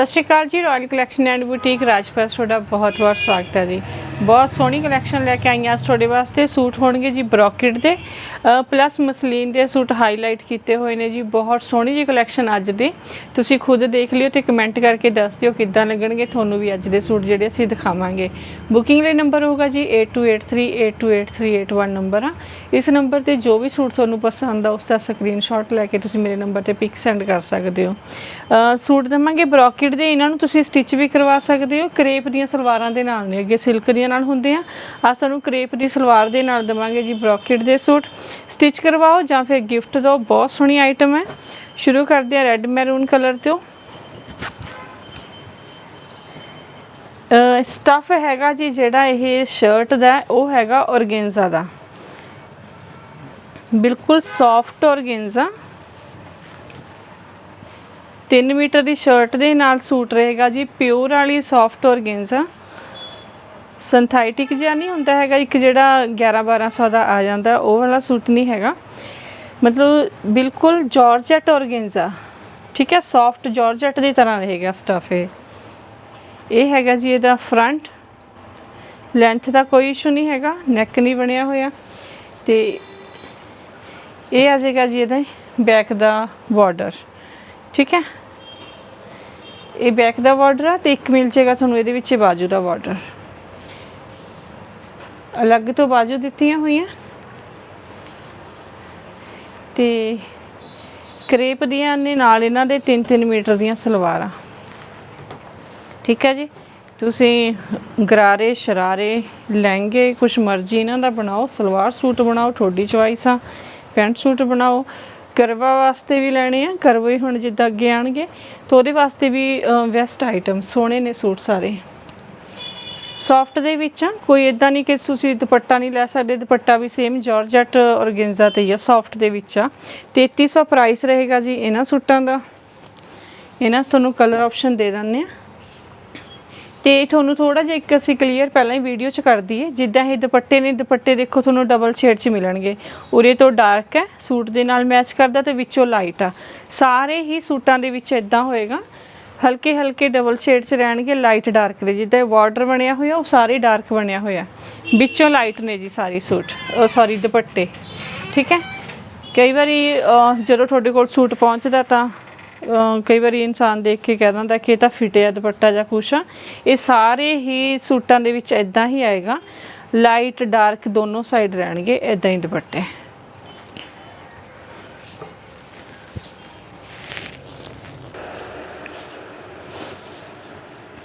ਸਤਿ ਸ਼੍ਰੀ ਅਕਾਲ ਜੀ royal collection and boutique Rajpal, ਤੁਹਾਡਾ ਬਹੁਤ-ਬਹੁਤ ਸਵਾਗਤ ਹੈ ਜੀ। ਬਹੁਤ ਸੋਹਣੀ ਕਲੈਕਸ਼ਨ ਲੈ ਕੇ ਆਈਆਂ ਅੱਜ ਤੁਹਾਡੇ ਵਾਸਤੇ। ਸੂਟ ਹੋਣਗੇ ਜੀ ਬ੍ਰੋਕੇਡ ਦੇ। ਪਲੱਸ ਮਸਲੀਨ ਦੇ ਸੂਟ ਹਾਈਲਾਈਟ ਕੀਤੇ ਹੋਏ ਨੇ ਜੀ। ਬਹੁਤ ਸੋਹਣੀ ਜੀ ਕਲੈਕਸ਼ਨ ਅੱਜ ਦੀ। ਤੁਸੀਂ ਖੁਦ ਦੇਖ ਲਿਓ ਤੇ ਕਮੈਂਟ ਕਰਕੇ ਦੱਸ ਦਿਓ ਕਿੱਦਾਂ ਲੱਗਣਗੇ। ਤੁਹਾਨੂੰ ਵੀ ਅੱਜ ਦੇ ਸੂਟ ਜਿਹੜੇ ਅਸੀਂ ਦਿਖਾਵਾਂਗੇ। ਬੁਕਿੰਗ ਲਈ ਨੰਬਰ ਹੋਊਗਾ ਜੀ 8283828381 ਨੰਬਰ ਆ। ਇਸ ਨੰਬਰ ਤੇ ਜੋ ਵੀ ਸੂਟ ਤੁਹਾਨੂੰ ਪਸੰਦ ਆ, ਉਸ ਦਾ ਸਕਰੀਨਸ਼ਾਟ ਲੈ ਕੇ ਤੁਸੀਂ ਮੇਰੇ ਨੰਬਰ ਤੇ ਪਿਕ ਸੈਂਡ ਕਰ ਸਕਦੇ ਹੋ। ਅਹ ਸੂਟ ਦਵਾਂਗੇ ਬ੍ਰੋਕੇਡ ਦੇ ਇਹਨਾਂ ਨੂੰ ਤੁਸੀਂ ਸਟਿਚ ਵੀ ਕਰਵਾ ਸਕਦੇ ਹੋ। ਕਰੇਪ ਦੀਆਂ ਸਲਵਾਰਾਂ ਦੇ ਨਾਲ ਨੇ, ਅੱਗੇ ਸਿਲਕ ਦੀਆਂ ਨਾਲ ਹੁੰਦੇ ਆ। ਅੱਜ ਤੁਹਾਨੂੰ ਕਰੇਪ ਦੀ ਸਲਵਾਰ ਦੇ ਨਾਲ ਦਵਾਂਗੇ ਜੀ ਬ੍ਰੋਕੇਡ ਦੇ ਸੂਟ। ਸਟਿਚ ਕਰਵਾਓ ਜਾਂ ਫਿਰ ਗਿਫਟ ਦਿਓ, ਬਹੁਤ ਸੋਹਣੀ ਆਈਟਮ ਹੈ। ਸ਼ੁਰੂ ਕਰਦੇ ਆ ਰੈੱਡ ਮੈਰੂਨ ਕਲਰ ਤੋਂ। ਸਟਫ ਹੈਗਾ ਜੀ ਜਿਹੜਾ ਇਹ ਸ਼ਰਟ ਦਾ, ਉਹ ਹੈਗਾ ਔਰਗੇਂਜ਼ਾ ਦਾ। ਬਿਲਕੁਲ ਸੌਫਟ ਔਰਗੇਂਜ਼ਾ 3 ਮੀਟਰ ਦੀ ਸ਼ਰਟ ਦੇ ਨਾਲ ਸੂਟ ਰਹੇਗਾ ਜੀ ਪਿਓਰ ਵਾਲੀ ਸੌਫਟ ਔਰਗੇਂਜ਼ਾ ਸਿੰਥੈਟਿਕ ਜਿਹਾ ਨਹੀਂ ਹੁੰਦਾ ਹੈਗਾ, ਇੱਕ ਜਿਹੜਾ 11 1200 ਦਾ ਆ ਜਾਂਦਾ, ਉਹ ਵਾਲਾ ਸੂਟ ਨਹੀਂ ਹੈਗਾ। ਮਤਲਬ ਬਿਲਕੁਲ ਜਾਰਜਟ ਔਰਗੇਂਜ਼ਾ ਠੀਕ ਹੈ ਸੌਫਟ ਜਾਰਜਟ ਦੀ ਤਰ੍ਹਾਂ ਰਹੇਗਾ ਸਟਫ ਇਹ। ਇਹ ਹੈਗਾ ਜੀ ਇਹਦਾ ਫਰੰਟ ਲੈਂਥ ਦਾ ਕੋਈ ਇਸ਼ੂ ਨਹੀਂ ਹੈਗਾ ਨੈਕ ਨਹੀਂ ਬਣਿਆ ਹੋਇਆ। ਤੇ ਇਹ ਆ ਜਾਏਗਾ ਜੀ ਇਹਦਾ ਬੈਕ ਦਾ ਬਾਰਡਰ ਠੀਕ ਹੈ ਇਹ ਬੈਕ ਦਾ ਬਾਰਡਰ ਆ ਤੇ ਇੱਕ ਮਿਲ ਜਾਏਗਾ ਤੁਹਾਨੂੰ ਇਹਦੇ ਵਿੱਚ ਬਾਜੂ ਦਾ ਬਾਰਡਰ ਅਲੱਗ ਤੋਂ ਬਾਜੂ ਦਿੱਤੀਆਂ ਹੋਈਆਂ। ਤੇ ਕਰੇਪ ਦੀਆਂ ਨੇ, ਨਾਲ ਇਹਨਾਂ ਦੇ 3-3 ਮੀਟਰ ਦੀਆਂ ਸਲਵਾਰਾਂ। ਠੀਕ ਹੈ ਜੀ? ਤੁਸੀਂ ਗਰਾਰੇ, ਸ਼ਰਾਰੇ, ਲਹਿੰਗੇ, ਕੁਛ ਮਰਜ਼ੀ ਇਹਨਾਂ ਦਾ ਬਣਾਓ, ਸਲਵਾਰ ਸੂਟ ਬਣਾਓ ਤੁਹਾਡੀ ਚੁਆਇਸ ਆ, ਪੈਂਟ ਸੂਟ ਬਣਾਓ। ਕਰਵਾ ਵਾਸਤੇ ਵੀ ਲੈਣੇ ਆ ਕਰਵੇ ਹੁਣ ਜਿੱਦਾਂ ਅੱਗੇ ਆਣਗੇ। ਤਾਂ ਉਹਦੇ ਵਾਸਤੇ ਵੀ ਵੈਸਟ ਆਈਟਮ ਸੋਹਣੇ ਨੇ ਸੂਟ ਸਾਰੇ। ਸੌਫਟ ਦੇ ਵਿੱਚ ਆ, ਕੋਈ ਇਦਾਂ ਨਹੀਂ ਕਿ ਤੁਸੀਂ ਦੁਪੱਟਾ ਨਹੀਂ ਲੈ ਸਕਦੇ, ਦੁਪੱਟਾ ਵੀ ਸੇਮ ਜਾਰਜਟ ਔਰਗੇਂਜ਼ਾ ਤੇ ਹੀ ਆ ਸੌਫਟ ਦੇ ਵਿੱਚ ਆ। 3300 ਪ੍ਰਾਈਸ ਰਹੇਗਾ ਜੀ ਇਹਨਾਂ ਸੂਟਾਂ ਦਾ। ਇਹਨਾਂ ਤੁਹਾਨੂੰ ਕਲਰ ਆਪਸ਼ਨ ਦੇ ਦਿੰਦੇ ਆ। ਤੇ ਤੁਹਾਨੂੰ ਥੋੜਾ ਜਿਹਾ ਇੱਕ ਅਸੀਂ ਕਲੀਅਰ ਪਹਿਲਾਂ ਹੀ ਵੀਡੀਓ 'ਚ ਕਰ ਦਈਏ, ਜਿੱਦਾਂ ਇਹ ਦੁਪੱਟੇ ਨੇ, ਦੁਪੱਟੇ ਦੇਖੋ ਤੁਹਾਨੂੰ ਡਬਲ ਸ਼ੇਡ 'ਚ ਮਿਲਣਗੇ। ਉਰੇ ਤੋਂ ਡਾਰਕ ਹੈ, ਸੂਟ ਦੇ ਨਾਲ ਮੈਚ ਕਰਦਾ ਤੇ ਵਿੱਚੋਂ ਲਾਈਟ ਆ। ਸਾਰੇ ਹੀ ਸੂਟਾਂ ਦੇ ਵਿੱਚ ਇਦਾਂ ਹੋਏਗਾ। ਹਲਕੇ ਹਲਕੇ ਡਬਲ ਸ਼ੇਡ 'ਚ ਰਹਿਣਗੇ ਲਾਈਟ ਡਾਰਕ ਨੇ ਜਿੱਦਾਂ ਬਾਰਡਰ ਬਣਿਆ ਹੋਇਆ, ਉਹ ਸਾਰੇ ਡਾਰਕ ਬਣਿਆ ਹੋਇਆ। ਵਿੱਚੋਂ ਲਾਈਟ ਨੇ ਜੀ ਸਾਰੇ ਸੂਟ ਸੌਰੀ ਦੁਪੱਟੇ। ਠੀਕ ਹੈ? ਕਈ ਵਾਰੀ ਜਦੋਂ ਤੁਹਾਡੇ ਕੋਲ ਸੂਟ ਪਹੁੰਚਦਾ ਤਾਂ ਕਈ ਵਾਰੀ ਇਨਸਾਨ ਦੇਖ ਕੇ ਕਹਿ ਦਿੰਦਾ ਕਿ ਇਹ ਤਾਂ ਫਿਟਿਆ ਦੁਪੱਟਾ ਜਾਂ ਕੁਛ ਆ। ਇਹ ਸਾਰੇ ਹੀ ਸੂਟਾਂ ਦੇ ਵਿੱਚ ਇਦਾਂ ਹੀ ਆਏਗਾ। ਲਾਈਟ ਡਾਰਕ ਦੋਨੋਂ ਸਾਈਡ ਰਹਿਣਗੇ ਇਦਾਂ ਹੀ ਦੁਪੱਟੇ।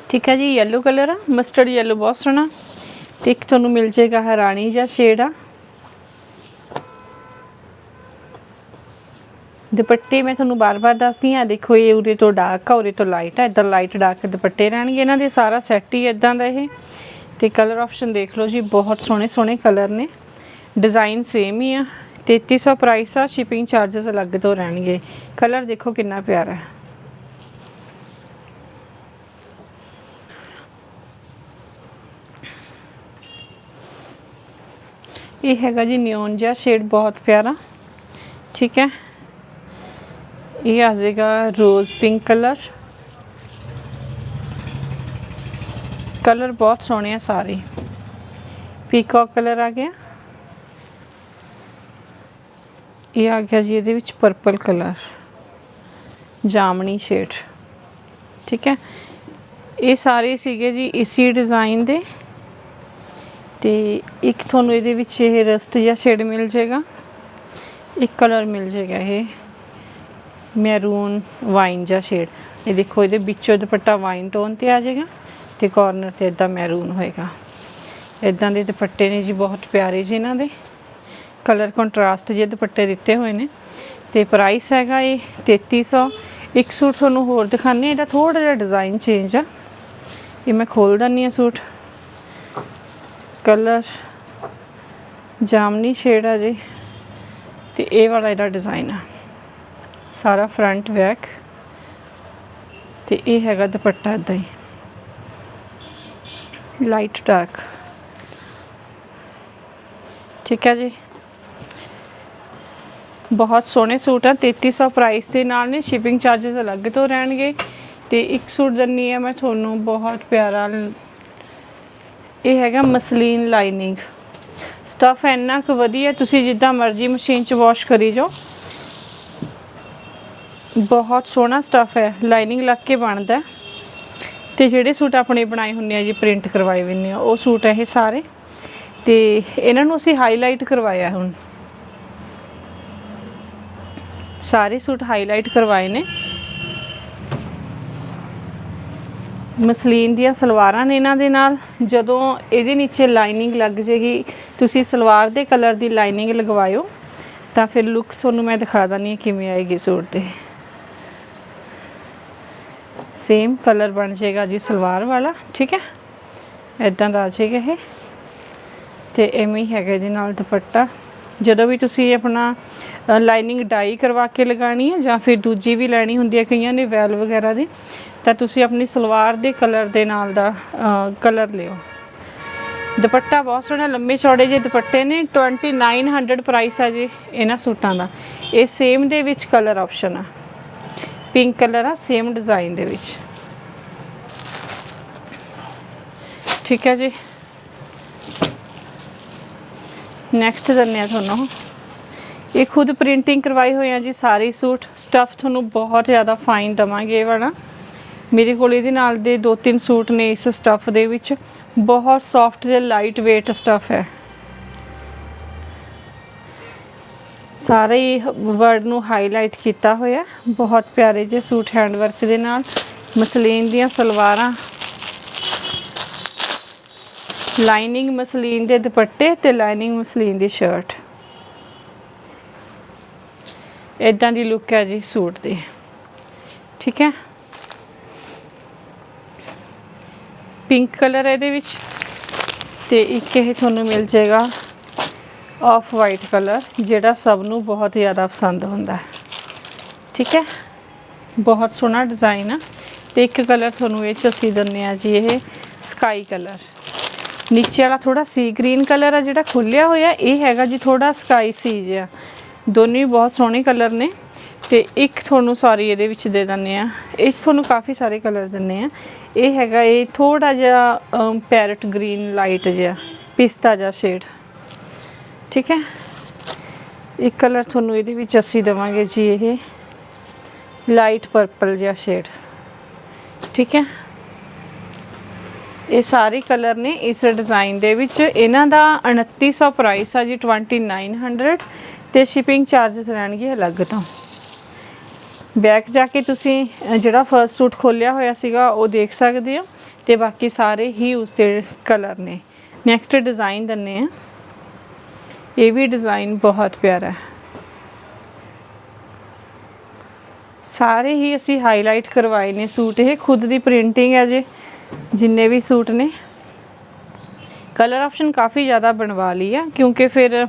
ਠੀਕ ਹੈ ਜੀ, yellow ਕਲਰ ਆ। ਮਸਟਰਡ yellow ਬਹੁਤ ਸੋਹਣਾ। ਤੇ ਇੱਕ ਤੁਹਾਨੂੰ ਮਿਲ ਜਾਏਗਾ ਹਰਾਣੀ ਜਾਂ ਸ਼ੇਡ ਆ। ਦੁਪੱਟੇ ਮੈਂ ਤੁਹਾਨੂੰ ਬਾਰ-ਬਾਰ ਦੱਸਦੀ ਹਾਂ। ਦੇਖੋ, ਇਹ ਉਰੇ ਤੋਂ ਡਾਰਕ ਆ, ਉਰੇ ਤੋਂ ਲਾਈਟ ਆ। ਇਧਰ ਲਾਈਟ ਡਾਰਕ ਦੁਪੱਟੇ ਰਹਿਣਗੇ। ਇਹਨਾਂ ਦੇ ਸਾਰਾ ਸੈੱਟ ਹੀ ਇਦਾਂ ਦਾ ਇਹ। ਤੇ ਕਲਰ ਆਪਸ਼ਨ ਦੇਖ ਲਓ ਜੀ, ਬਹੁਤ ਸੋਹਣੇ ਸੋਹਣੇ ਕਲਰ ਨੇ। ਡਿਜ਼ਾਈਨ ਸੇਮ ਹੀ ਆ। 3300 ਪ੍ਰਾਈਸ ਆ ਸ਼ਿਪਿੰਗ ਚਾਰजेस ਅਲੱਗ ਤੋਂ ਰਹਿਣਗੇ। ਕਲਰ ਦੇਖੋ ਕਿੰਨਾ ਪਿਆਰਾ ਹੈ। ਇਹ ਹੈਗਾ ਜੀ ਨਿਓਨ ਜਿਹਾ ਸ਼ੇਡ ਬਹੁਤ ਪਿਆਰਾ। ਠੀਕ ਹੈ। ਇਹ ਆ ਜਾਏਗਾ ਰੋਜ਼ ਪਿੰਕ ਕਲਰ ਕਲਰ ਬਹੁਤ ਸੋਹਣੇ ਆ ਸਾਰੇ। ਪੀਕੌਕ ਕਲਰ ਆ ਗਿਆ। ਇਹ ਆ ਗਿਆ ਜੀ ਇਹਦੇ ਵਿੱਚ ਪਰਪਲ ਕਲਰ ਜਾਮਣੀ ਸ਼ੇਡ ਠੀਕ ਹੈ। ਇਹ ਸਾਰੇ ਸੀਗੇ ਜੀ ਇਸੀ ਡਿਜ਼ਾਈਨ ਦੇ। ਤੇ ਇੱਕ ਤੁਹਾਨੂੰ ਇਹਦੇ ਵਿੱਚ ਇਹ ਰਸਟ ਜਾਂ ਸ਼ੇਡ ਮਿਲ ਜਾਏਗਾ। ਇੱਕ ਕਲਰ ਮਿਲ ਜਾਏਗਾ ਇਹ। ਮੈਰੂਨ ਵਾਈਨ ਜਿਹਾ ਸ਼ੇਡ। ਇਹ ਦੇਖੋ, ਇਹਦੇ ਵਿੱਚੋਂ ਦੁਪੱਟਾ ਵਾਈਨ ਟੋਨ ਤੇ ਆ ਜਾਏਗਾ ਤੇ ਕਾਰਨਰ ਤੇ ਇਦਾਂ ਮੈਰੂਨ ਹੋਏਗਾ। ਇਦਾਂ ਦੇ ਦੁਪੱਟੇ ਨੇ ਜੀ, ਬਹੁਤ ਪਿਆਰੇ ਜੀ ਇਹਨਾਂ ਦੇ। ਕਲਰ ਕੰਟਰਾਸਟ ਜਿਹੇ ਦੁਪੱਟੇ ਦਿੱਤੇ ਹੋਏ ਨੇ। ਤੇ ਪ੍ਰਾਈਸ ਹੈਗਾ ਇਹ 3300 ਇੱਕ ਸੂਟ ਤੁਹਾਨੂੰ ਹੋਰ ਦਿਖਾਣੇ ਇਹਦਾ ਥੋੜਾ ਜਿਹਾ ਡਿਜ਼ਾਈਨ ਚੇਂਜ ਆ। ਇਹ ਮੈਂ ਖੋਲ ਦਿੰਨੀ ਆ ਸੂਟ। ਕਲਰ ਜਾਮਨੀ ਸ਼ੇਡ ਆ ਜੀ। ਤੇ ਇਹ ਵਾਲਾ ਇਹਦਾ ਡਿਜ਼ਾਈਨ ਆ। ਸਾਰਾ ਫਰੰਟ ਬੈਕ ਤੇ ਇਹ ਹੈਗਾ ਦੁਪੱਟਾ ਇਦਾਂ ਹੀ। ਲਾਈਟ ਡਾਰਕ ਠੀਕ ਹੈ ਜੀ। ਬਹੁਤ ਸੋਹਣੇ ਸੂਟ ਆ 3300 ਪ੍ਰਾਈਸ ਦੇ ਨਾਲ ਨੇ ਸ਼ਿਪਿੰਗ ਚਾਰजेस ਅਲੱਗ ਤੋਂ ਰਹਿਣਗੇ। ਤੇ ਇੱਕ ਸੂਟ ਦੰਨੀ ਹੈ ਮੈਂ ਤੁਹਾਨੂੰ, ਬਹੁਤ ਪਿਆਰਾ ਇਹ ਹੈਗਾ ਮਸਲੀਨ ਲਾਈਨਿੰਗ ਸਟਫ ਇੰਨਾ ਕੁ ਵਧੀਆ, ਤੁਸੀਂ ਜਿੱਦਾਂ ਮਰਜ਼ੀ ਮਸ਼ੀਨ 'ਚ ਵਾਸ਼ ਕਰੀ ਜਾਓ। ਬਹੁਤ ਸੋਹਣਾ ਸਟਫ ਹੈ ਲਾਈਨਿੰਗ ਲੱਗ ਕੇ ਬਣਦਾ ਹੈ। ਤੇ ਜਿਹੜੇ ਸੂਟ ਆਪਣੇ ਬਣਾਏ ਹੁੰਦੇ ਆ ਜੀ ਪ੍ਰਿੰਟ ਕਰਵਾਏ ਹੁੰਦੇ ਆ, ਉਹ ਸੂਟ ਹੈ ਇਹ ਸਾਰੇ। ਤੇ ਇਹਨਾਂ ਨੂੰ ਅਸੀਂ ਹਾਈਲਾਈਟ ਕਰਵਾਇਆ ਹੁਣ। ਸਾਰੇ ਸੂਟ ਹਾਈਲਾਈਟ ਕਰਵਾਏ ਨੇ। ਮਸਲੀਨ ਦੀਆਂ ਸਲਵਾਰਾਂ ਨੇ ਇਹਨਾਂ ਦੇ ਨਾਲ। ਜਦੋਂ ਇਹਦੇ ਨੀਚੇ ਲਾਈਨਿੰਗ ਲੱਗ ਜੇਗੀ, ਤੁਸੀਂ ਸਲਵਾਰ ਦੇ ਕਲਰ ਦੀ ਲਾਈਨਿੰਗ ਲਗਵਾਇਓ, ਤਾਂ ਫਿਰ ਲੁੱਕ ਤੁਹਾਨੂੰ ਮੈਂ ਦਿਖਾ ਦਾਨੀ ਹਾਂ ਕਿਵੇਂ ਆਏਗੀ ਸੂਟ ਤੇ ਸੇਮ ਕਲਰ ਬਣ ਜਾਏਗਾ ਜੀ ਸਲਵਾਰ ਵਾਲਾ, ਠੀਕ ਹੈ? ਇਦਾਂ ਦਾ ਆ ਜਾਏਗਾ ਇਹ। ਤੇ ਐਵੇਂ ਹੀ ਹੈਗਾ ਇਹਦੇ ਨਾਲ ਦੁਪੱਟਾ। ਜਦੋਂ ਵੀ ਤੁਸੀਂ ਆਪਣਾ ਲਾਈਨਿੰਗ ਡਾਈ ਕਰਵਾ ਕੇ ਲਗਾਣੀ ਹੈ ਜਾਂ ਫਿਰ ਦੂਜੀ ਵੀ ਲੈਣੀ ਹੁੰਦੀ ਹੈ ਕਈਆਂ ਨੇ ਵੈਲ ਵਗੈਰਾ ਦੀ, ਤਾਂ ਤੁਸੀਂ ਆਪਣੀ ਸਲਵਾਰ ਦੇ ਕਲਰ ਦੇ ਨਾਲ ਦਾ ਕਲਰ ਲਿਓ। ਦੁਪੱਟਾ ਬਹੁਤ ਸੋਹਣਾ, ਲੰਮੇ ਚੌੜੇ ਜਿਹੇ ਦੁਪੱਟੇ ਨੇ 2900 ਪ੍ਰਾਈਸ ਆ ਜੀ ਇਹਨਾਂ ਸੂਟਾਂ ਦਾ। ਇਹ ਸੇਮ ਦੇ ਵਿੱਚ ਕਲਰ ਆਪਸ਼ਨ ਆ। ਪਿੰਕ ਕਲਰ ਆ ਸੇਮ ਡਿਜ਼ਾਈਨ ਦੇ ਵਿੱਚ। ਠੀਕ ਹੈ ਜੀ। ਨੈਕਸਟ ਦਿੰਨੇ ਆ ਤੁਹਾਨੂੰ। ਇਹ ਖੁਦ ਪ੍ਰਿੰਟਿੰਗ ਕਰਵਾਈ ਹੋਈ ਆ ਜੀ ਸਾਰੇ ਸੂਟ। ਸਟਫ ਤੁਹਾਨੂੰ ਬਹੁਤ ਜ਼ਿਆਦਾ ਫਾਈਨ ਦਵਾਂਗੇ ਇਹ ਵਾਲਾ। ਮੇਰੇ ਕੋਲ ਇਹਦੇ ਨਾਲ ਦੇ ਦੋ ਤਿੰਨ ਸੂਟ ਨੇ ਇਸ ਸਟਫ ਦੇ ਵਿੱਚ। ਬਹੁਤ ਸੌਫਟ ਤੇ ਲਾਈਟ weight ਸਟਫ ਹੈ। ਸਾਰੇ ਵਰਡ ਨੂੰ ਹਾਈਲਾਈਟ ਕੀਤਾ ਹੋਇਆ ਬਹੁਤ ਪਿਆਰੇ ਜਿਹੇ ਸੂਟ ਹੈਂਡ ਵਰਕ ਦੇ ਨਾਲ। ਮਸਲੀਨ ਦੀਆਂ ਸਲਵਾਰਾਂ। ਲਾਈਨਿੰਗ ਮਸਲੀਨ ਦੇ ਦੁਪੱਟੇ ਤੇ ਲਾਈਨਿੰਗ ਮਸਲੀਨ ਦੀ ਸ਼ਰਟ ਇਦਾਂ ਦੀ ਲੁੱਕ ਹੈ ਜੀ ਸੂਟ ਦੀ। ਠੀਕ ਹੈ? ਪਿੰਕ ਕਲਰ ਇਹਦੇ ਵਿੱਚ। ਤੇ ਇੱਕ ਇਹ ਤੁਹਾਨੂੰ ਮਿਲ ਜਾਏਗਾ। ਆਫ ਵਾਈਟ ਕਲਰ ਜਿਹੜਾ ਸਭ ਨੂੰ ਬਹੁਤ ਜ਼ਿਆਦਾ ਪਸੰਦ ਹੁੰਦਾ ਹੈ। ਠੀਕ ਹੈ? ਬਹੁਤ ਸੋਹਣਾ ਡਿਜ਼ਾਈਨ ਆ। ਤੇ ਇੱਕ ਕਲਰ ਤੁਹਾਨੂੰ ਇਹ ਚ ਅਸੀਂ ਦਿੰਨੇ ਆ ਜੀ ਇਹ ਸਕਾਈ ਕਲਰ ਨੀਚੇ ਵਾਲਾ ਥੋੜਾ ਸੀ ਗ੍ਰੀਨ ਕਲਰ ਆ ਜਿਹੜਾ ਖੁੱਲਿਆ ਹੋਇਆ, ਇਹ ਹੈਗਾ ਜੀ ਥੋੜਾ ਸਕਾਈ ਸੀ ਜਿਹਾ। ਦੋਨੇ ਹੀ ਬਹੁਤ ਸੋਹਣੇ ਕਲਰ ਨੇ। ਤੇ ਇੱਕ ਤੁਹਾਨੂੰ ਸੌਰੀ ਇਹਦੇ ਵਿੱਚ ਦੇ ਦਿੰਨੇ ਆ ਇਸ ਤੁਹਾਨੂੰ ਕਾਫੀ ਸਾਰੇ ਕਲਰ ਦਿੰਨੇ ਆ ਇਹ ਹੈਗਾ ਇਹ ਥੋੜਾ ਜਿਹਾ ਪੈਰਟ ਗ੍ਰੀਨ ਲਾਈਟ ਜਿਹਾ, ਪਿਸਤਾ ਜਿਹਾ ਸ਼ੇਡ ਠੀਕ ਹੈ? ਇੱਕ ਕਲਰ ਤੁਹਾਨੂੰ ਇਹਦੇ ਵਿੱਚ ਅਸੀਂ ਦੇਵਾਂਗੇ ਜੀ ਇਹ ਲਾਈਟ ਪਰਪਲ ਜਿਹਾ ਸ਼ੇਡ ਠੀਕ ਹੈ? ਇਹ ਸਾਰੇ ਕਲਰ ਨੇ ਇਸ ਡਿਜ਼ਾਈਨ ਦੇ ਵਿੱਚ। ਇਹਨਾਂ ਦਾ 2900 ਪ੍ਰਾਈਸ ਆ ਜੀ 2900 ਤੇ ਸ਼ਿਪਿੰਗ ਚਾਰजेस ਰਹਿਣਗੇ ਅਲੱਗ ਤੋਂ। ਬੈਕ ਜਾ ਕੇ ਤੁਸੀਂ ਜਿਹੜਾ ਫਰਸਟ ਸੂਟ ਖੋਲਿਆ ਹੋਇਆ ਸੀਗਾ, ਉਹ ਦੇਖ ਸਕਦੇ ਹੋ। ਤੇ ਬਾਕੀ ਸਾਰੇ ਹੀ ਉਸੇ ਕਲਰ ਨੇ। ਨੈਕਸਟ ਡਿਜ਼ਾਈਨ ਦੰਨੇ ਆ ਇਹ ਵੀ ਡਿਜ਼ਾਈਨ ਬਹੁਤ ਪਿਆਰਾ ਹੈ। ਸਾਰੇ ਹੀ ਅਸੀਂ ਹਾਈਲਾਈਟ ਕਰਵਾਏ ਨੇ ਸੂਟ, ਇਹ ਖੁਦ ਦੀ ਪ੍ਰਿੰਟਿੰਗ ਹੈ ਜੇ, ਜਿੰਨੇ ਵੀ ਸੂਟ ਨੇ। ਕਲਰ ਆਪਸ਼ਨ ਕਾਫੀ ਜ਼ਿਆਦਾ ਬਣਵਾ ਲਈ ਆ, ਕਿਉਂਕਿ ਫਿਰ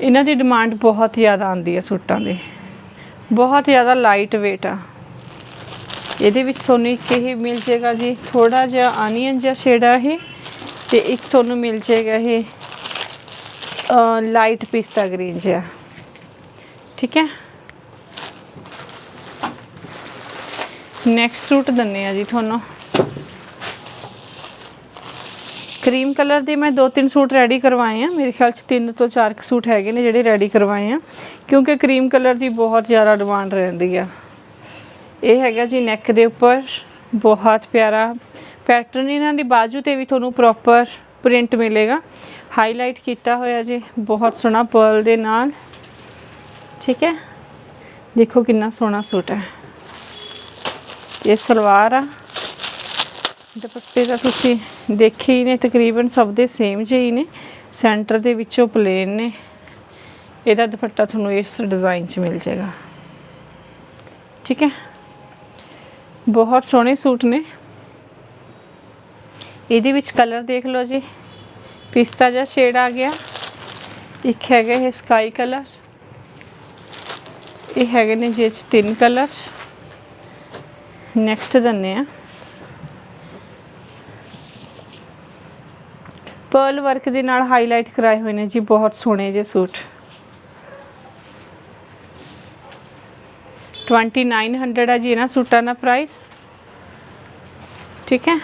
ਇਹਨਾਂ ਦੀ ਡਿਮਾਂਡ ਬਹੁਤ ਜ਼ਿਆਦਾ ਆਉਂਦੀ ਹੈ ਸੂਟਾਂ ਦੀ। ਬਹੁਤ ਜ਼ਿਆਦਾ ਲਾਈਟ weight ਆ। ਇਹਦੇ ਵਿੱਚ ਤੁਹਾਨੂੰ ਇੱਕ ਇਹ ਮਿਲ ਜਾਏਗਾ ਜੀ ਥੋੜਾ ਜਿਹਾ ਆਨੀਅਨ ਜਿਹਾ ਸ਼ੇਡ ਆ ਇਹ, ਤੇ ਇੱਕ ਤੁਹਾਨੂੰ ਮਿਲ ਜਾਏਗਾ ਇਹ ਲਾਈਟ ਪਿਸਤਾ ਗ੍ਰੀਨ ਜਿਹਾ। ਠੀਕ ਹੈ? ਨੈਕਸਟ ਸੂਟ ਦੰਨੇ ਆ ਜੀ ਤੁਹਾਨੂੰ। ਕਰੀਮ ਕਲਰ ਦੇ ਮੈਂ ਦੋ ਤਿੰਨ ਸੂਟ ਰੈਡੀ ਕਰਵਾਏ ਆ। ਮੇਰੇ ਖਿਆਲ ਚ ਤਿੰਨ ਤੋਂ ਚਾਰ ਕੁ ਸੂਟ ਹੈਗੇ ਨੇ ਜਿਹੜੇ ਰੈਡੀ ਕਰਵਾਏ ਆ। ਕਿਉਂਕਿ ਕਰੀਮ ਕਲਰ ਦੀ ਬਹੁਤ ਜ਼ਿਆਦਾ ਡਿਮਾਂਡ ਰਹਿੰਦੀ ਆ। ਇਹ ਹੈਗਾ ਜੀ ਨੈਕ ਦੇ ਉੱਪਰ। ਬਹੁਤ ਪਿਆਰਾ। ਪੈਟਰਨ ਇਹਨਾਂ ਦੀ ਬਾਜੂ ਤੇ ਵੀ ਤੁਹਾਨੂੰ ਪ੍ਰੋਪਰ ਪ੍ਰਿੰਟ ਮਿਲੇਗਾ। ਹਾਈਲਾਈਟ ਕੀਤਾ ਹੋਇਆ ਜੀ, ਬਹੁਤ ਸੋਹਣਾ ਪਰਲ ਦੇ ਨਾਲ। ਠੀਕ ਹੈ? ਦੇਖੋ ਕਿੰਨਾ ਸੋਹਣਾ ਸੂਟ ਹੈ। ਇਹ ਸਲਵਾਰ ਆ। ਦੁਪੱਟੇ ਦਾ ਤੁਸੀਂ ਦੇਖੇ ਹੀ ਨੇ, ਤਕਰੀਬਨ ਸਭ ਦੇ ਸੇਮ ਜਿਹੇ ਹੀ ਨੇ। ਸੈਂਟਰ ਦੇ ਵਿੱਚੋਂ ਪਲੇਨ ਨੇ। ਇਹਦਾ ਦੁਪੱਟਾ ਤੁਹਾਨੂੰ ਇਸ ਡਿਜ਼ਾਈਨ 'ਚ ਮਿਲ ਜਾਏਗਾ। ਠੀਕ ਹੈ? ਬਹੁਤ ਸੋਹਣੇ ਸੂਟ ਨੇ। ਇਹਦੇ ਵਿੱਚ ਕਲਰ ਦੇਖ ਲਓ ਜੀ। ਪਿਸਤਾ ਜਿਹਾ ਸ਼ੇਡ ਆ ਗਿਆ। ਇੱਕ ਹੈਗਾ ਇਹ ਸਕਾਈ ਕਲਰ ਇਹ ਹੈਗੇ ਨੇ ਜੀ ਇਹ 'ਚ ਤਿੰਨ ਕਲਰ ਨੈਕਸਟ ਦੰਨੇ ਆ। ਪਰਲ ਵਰਕ ਦੇ ਨਾਲ ਹਾਈਲਾਈਟ ਕਰਾਏ ਹੋਏ ਨੇ ਜੀ, ਬਹੁਤ ਸੋਹਣੇ ਜੇ ਸੂਟ। 2900 ਆ ਜੀ ਇਹਨਾਂ ਸੂਟਾਂ ਦਾ ਪ੍ਰਾਈਸ ਠੀਕ ਹੈ।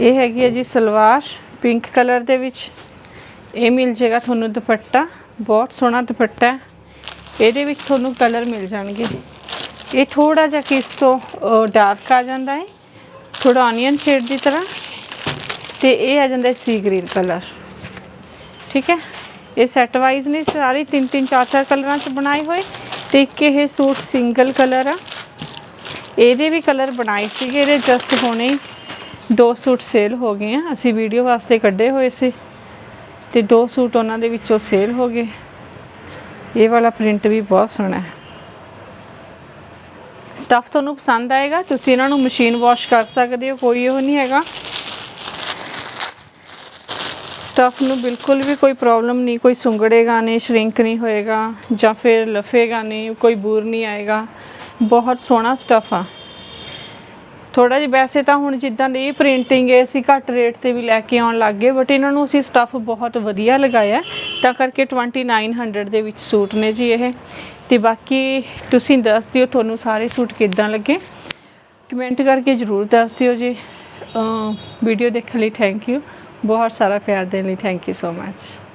ਇਹ ਹੈਗੀ ਹੈ ਜੀ ਸਲਵਾਰ ਪਿੰਕ ਕਲਰ ਦੇ ਵਿੱਚ। ਇਹ ਮਿਲ ਜਾਏਗਾ ਤੁਹਾਨੂੰ ਦੁਪੱਟਾ, ਬਹੁਤ ਸੋਹਣਾ ਦੁਪੱਟਾ ਹੈ। ਇਹਦੇ ਵਿੱਚ ਤੁਹਾਨੂੰ ਕਲਰ ਮਿਲ ਜਾਣਗੇ। ਇਹ ਥੋੜਾ ਜਿਹਾ ਕਿਸ ਤੋਂ ਡਾਰਕ ਆ ਜਾਂਦਾ ਹੈ। ਥੋੜਾ ਆਨੀਅਨ ਸ਼ੇਡ ਦੀ ਤਰ੍ਹਾਂ। ਤੇ ਇਹ ਆ ਜਾਂਦਾ ਸੀ ਗ੍ਰੀਨ ਕਲਰ ਠੀਕ ਹੈ? ਇਹ ਸੈਟ ਵਾਈਜ਼ ਨੇ ਸਾਰੇ ਤਿੰਨ ਤਿੰਨ ਚਾਰ ਚਾਰ ਕਲਰਾਂ ਚ ਬਣਾਏ ਹੋਏ। ਤੇ ਇੱਕ ਇਹ ਸੂਟ ਸਿੰਗਲ ਕਲਰ ਆ। ਇਹਦੇ ਵੀ ਕਲਰ ਬਣਾਏ ਸੀਗੇ, ਇਹਦੇ ਜਸਟ ਹੋਣੇ ਹੀ। ਦੋ ਸੂਟ ਸੇਲ ਹੋ ਗਏ ਆ। ਅਸੀਂ ਵੀਡੀਓ ਵਾਸਤੇ ਕੱਢੇ ਹੋਏ ਸੀ ਤੇ ਦੋ ਸੂਟ ਉਹਨਾਂ ਦੇ ਵਿੱਚੋਂ ਸੇਲ ਹੋ ਗਏ। ਇਹ ਵਾਲਾ ਪ੍ਰਿੰਟ ਵੀ ਬਹੁਤ ਸੋਹਣਾ ਹੈ। ਸਟਫ ਤੁਹਾਨੂੰ ਪਸੰਦ ਆਏਗਾ, ਤੁਸੀਂ ਇਹਨਾਂ ਨੂੰ ਮਸ਼ੀਨ ਵਾਸ਼ ਕਰ ਸਕਦੇ ਹੋ, ਕੋਈ ਉਹ ਨਹੀਂ ਹੈਗਾ। ਸਟਫ ਨੂੰ ਬਿਲਕੁਲ ਵੀ ਕੋਈ ਪ੍ਰੋਬਲਮ ਨਹੀਂ, ਕੋਈ ਸੁੰਗੜੇਗਾ ਨਹੀਂ ਸ਼ਰਿੰਕ ਨਹੀਂ ਹੋਏਗਾ ਜਾਂ ਫਿਰ ਲਫੇਗਾ ਨਹੀਂ, ਕੋਈ ਬੂਰ ਨਹੀਂ ਆਏਗਾ। ਬਹੁਤ ਸੋਹਣਾ ਸਟਫ ਆ। ਥੋੜਾ ਜਿਹਾ ਵੈਸੇ ਤਾਂ ਹੁਣ ਜਿੱਦਾਂ ਦੀ ਇਹ ਪ੍ਰਿੰਟਿੰਗ ਹੈ ਅਸੀਂ ਘੱਟ ਰੇਟ ਤੇ ਵੀ ਲੈ ਕੇ ਆਉਣ ਲੱਗ ਗਏ ਬਟ ਇਹਨਾਂ ਨੂੰ ਅਸੀਂ ਸਟੱਫ ਬਹੁਤ ਵਧੀਆ ਲਗਾਇਆ ਤਾਂ ਕਰਕੇ 2900 ਦੇ ਵਿੱਚ ਸੂਟ ਨੇ ਜੀ ਇਹ। ਤੇ ਬਾਕੀ ਤੁਸੀਂ ਦੱਸ ਦਿਓ ਤੁਹਾਨੂੰ ਸਾਰੇ ਸੂਟ ਕਿੱਦਾਂ ਲੱਗੇ। ਕਮੈਂਟ ਕਰਕੇ ਜਰੂਰ ਦੱਸ ਦਿਓ ਜੀ। ਵੀਡੀਓ ਦੇਖਣ ਲਈ ਥੈਂਕ ਯੂ ਬਹੁਤ ਸਾਰਾ ਪਿਆਰ ਦੇਣ ਲਈ ਥੈਂਕ ਯੂ ਸੋ ਮੱਚ